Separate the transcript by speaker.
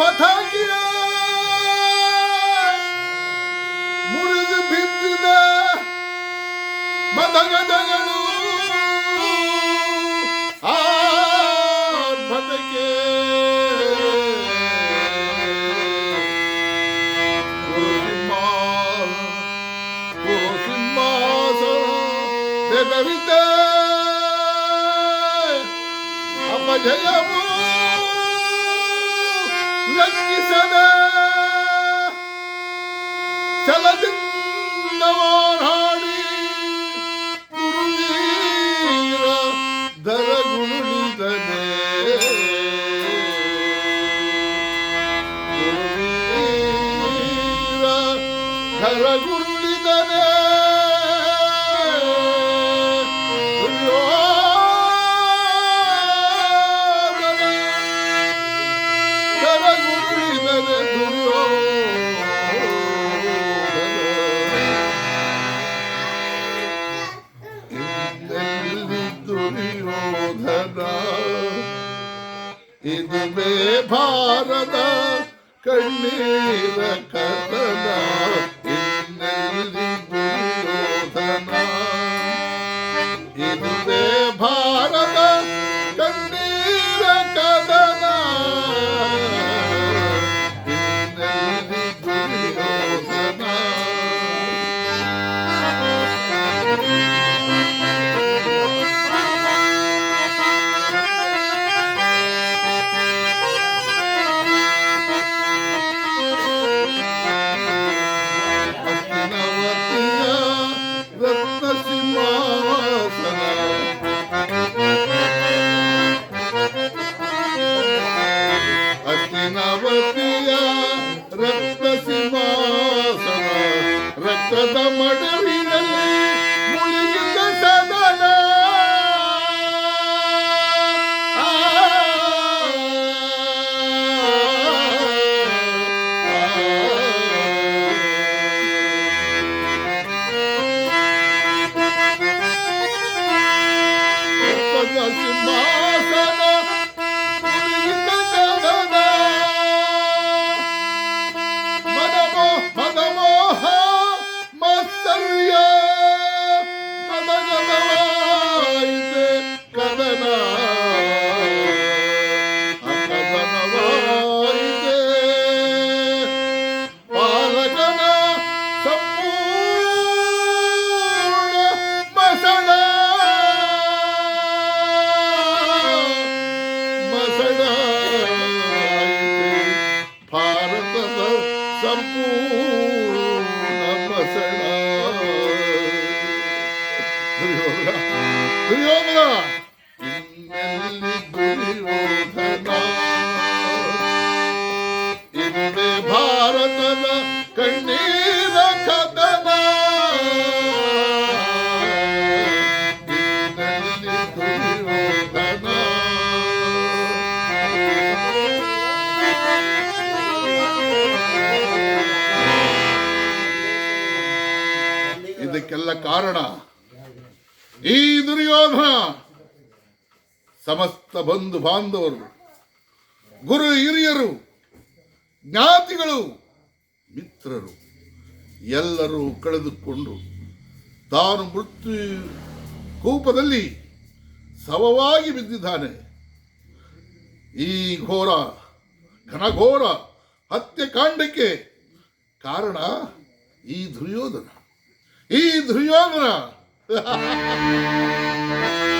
Speaker 1: 바탕이야 무르즈 빈드다 바탕가당가루 아 바탕게 Every لك سنة سند النوار هاري قرنيرا درجون لدني قرنيرا درجون ಇದುವೇ ಭಾರತ ಕಣ್ಣೀರ ಕದನ ರಕ್ತದ ಸಂಪೂರ್ಣ ಮಸಣ ದುರ್ಯೋಧನ ದುರ್ಯೋಧನ ಇದಕ್ಕೆಲ್ಲ ಕಾರಣ ಈ ದುರ್ಯೋಧನ ಸಮಸ್ತ ಬಂಧು ಬಾಂಧವರು, ಗುರು ಹಿರಿಯರು, ಜ್ಞಾತಿಗಳು, ಮಿತ್ರರು, ಎಲ್ಲರೂ ಕಳೆದುಕೊಂಡು ತಾನು ಮೃತ್ಯು ಕೂಪದಲ್ಲಿ ಸವವಾಗಿ ಬಿದ್ದಿದ್ದಾನೆ. ಈ ಘೋರ, ಘನಘೋರ ಹತ್ಯೆಕಾಂಡಕ್ಕೆ ಕಾರಣ ಈ ದುರ್ಯೋಧನ. Hidriana!